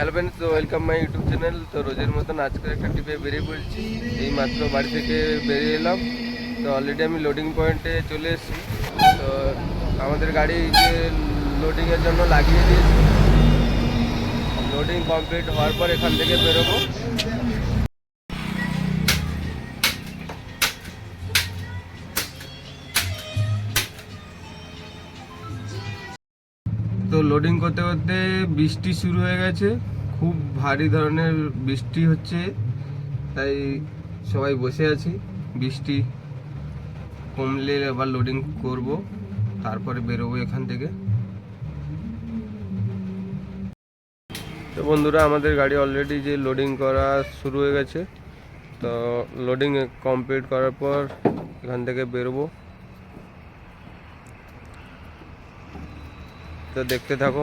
Hello friends তো welcome my YouTube channel তো রোজের মতন আজকে একটা টিপে বেরিয়ে পড়েছি। এই মাত্র বাড়ি থেকে বেরিয়ে এলাম। তো অলরেডি আমি লোডিং পয়েন্টে চলে এসেছি। তো আমাদের গাড়ি যে লোডিংয়ের জন্য লাগিয়ে দিয়েছি। লোডিং কমপ্লিট হওয়ার পর এখান থেকে বেরোবো। তো লোডিং করতে করতে বৃষ্টি শুরু হয়ে গেছে। খুব ভারী ধরনের বৃষ্টি হচ্ছে, তাই সবাই বসে আছি। বৃষ্টি কমলে আবার লোডিং করব, তারপরে বেরোবো এখান থেকে। তো বন্ধুরা, আমাদের গাড়ি অলরেডি যে লোডিং করা শুরু হয়ে গেছে। তো লোডিং কমপ্লিট করার পর এখান থেকে বেরোবো। তো দেখতে থাকো।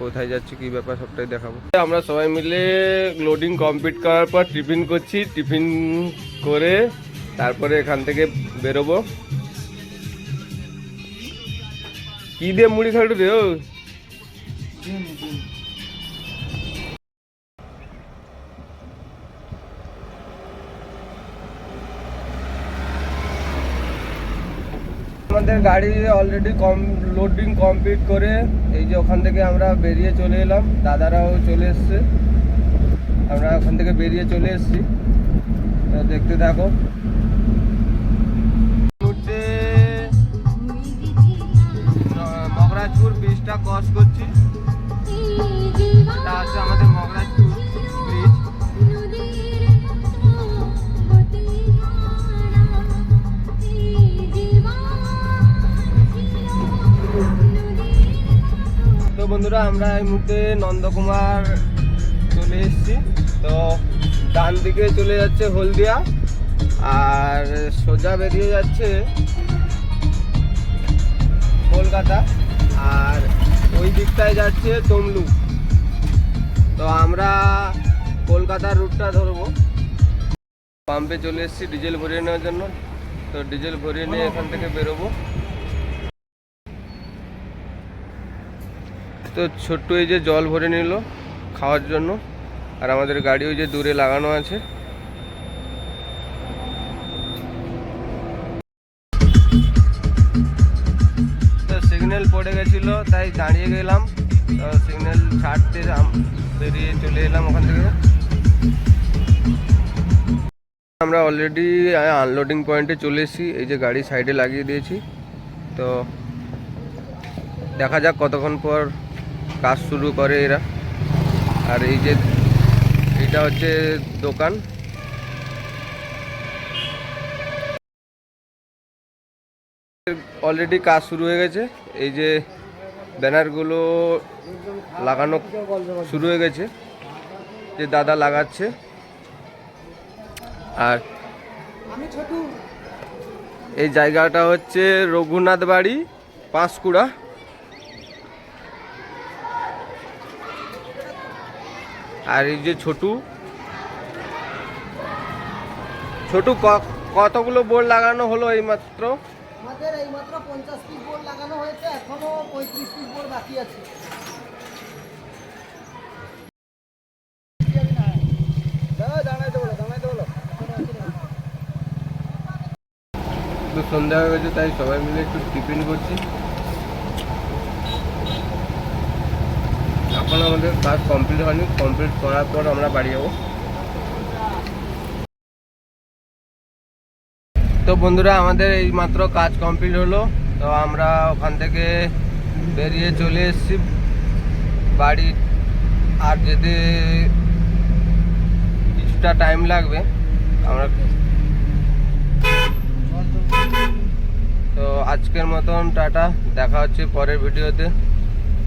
কোথায় যাচ্ছি কি ব্যাপার সবটাই দেখাবো। আমরা সবাই মিলে লোডিং কমপ্লিট করার পর টিফিন করছি। টিফিন করে তারপরে এখান থেকে বেরোবো। কি দিয়ে মুড়ি খাটু রে আমাদের গাড়ি অলরেডি কম লোডিং কমপ্লিট করে এই যে ওখান থেকে আমরা বেরিয়ে চলে এলাম। দাদারাও চলে এসছে। আমরা ওখান থেকে বেরিয়ে চলে এসছি। তো দেখতে থাকো। মগরাজপুর ব্রিজটা ক্রস করছি। তো বন্ধুরা, আমরা এই মুহূর্তে নন্দকুমার চলে এসেছি। তো ডান দিকে চলে যাচ্ছে হলদিয়া, আর সোজা বেরিয়ে যাচ্ছে কলকাতা, আর ওই দিকটায় যাচ্ছে তমলুক। তো আমরা কলকাতার রুটটা ধরবো। পাম্পে চলে এসেছি ডিজেল ভরিয়ে নেওয়ার জন্য। তো ডিজেল ভরিয়ে নিয়ে এখান থেকে বেরোবো। তো ছোট্ট এই যে জল ভরে নিল খাওয়ার জন্য। আর আমাদের গাড়ি ওই যে দূরে লাগানো আছে। তো সিগন্যাল পড়ে গেছিল, তাই দাঁড়িয়ে গেলাম। তো সিগন্যাল ছাড়তে বেরিয়ে চলে এলাম ওখান থেকে। আমরা অলরেডি আনলোডিং পয়েন্টে চলে এসেছি। এই যে গাড়ি সাইডে লাগিয়ে দিয়েছি। তো দেখা যাক কতক্ষণ পর কাজ শুরু করে এরা। আর এই যে, এটা হচ্ছে দোকান। অলরেডি কাজ শুরু হয়ে গেছে। এই যে ব্যানারগুলো লাগানো শুরু হয়ে গেছে। যে দাদা লাগাচ্ছে। আর এই জায়গাটা হচ্ছে রঘুনাথ বাড়ি পাঁশকুড়া। আর এই যে ছোটু ছোটু কতগুলো বোর্ড লাগানো হলো এইমাত্র? আমাদের এইমাত্র পঞ্চাশ পিস বোর্ড লাগানো হয়েছে এখনও পঁয়ত্রিশ পিস বোর্ড বাকি আছে। সন্ধ্যা হয়ে গেছে তাই সবাই মিলে একটু টিফিন করছি। এখন আমাদের কাজ কমপ্লিট হয়নি। কমপ্লিট করার পর আমরা বাড়ি যাব। তো বন্ধুরা, আমাদের এই মাত্র কাজ কমপ্লিট হলো। তো আমরা ওখান থেকে বেরিয়ে চলে এসেছি। বাড়ি আর যেতে কিছুটা টাইম লাগবে। আমরা তো আজকের মতন টাটা। দেখা হচ্ছে পরের ভিডিওতে।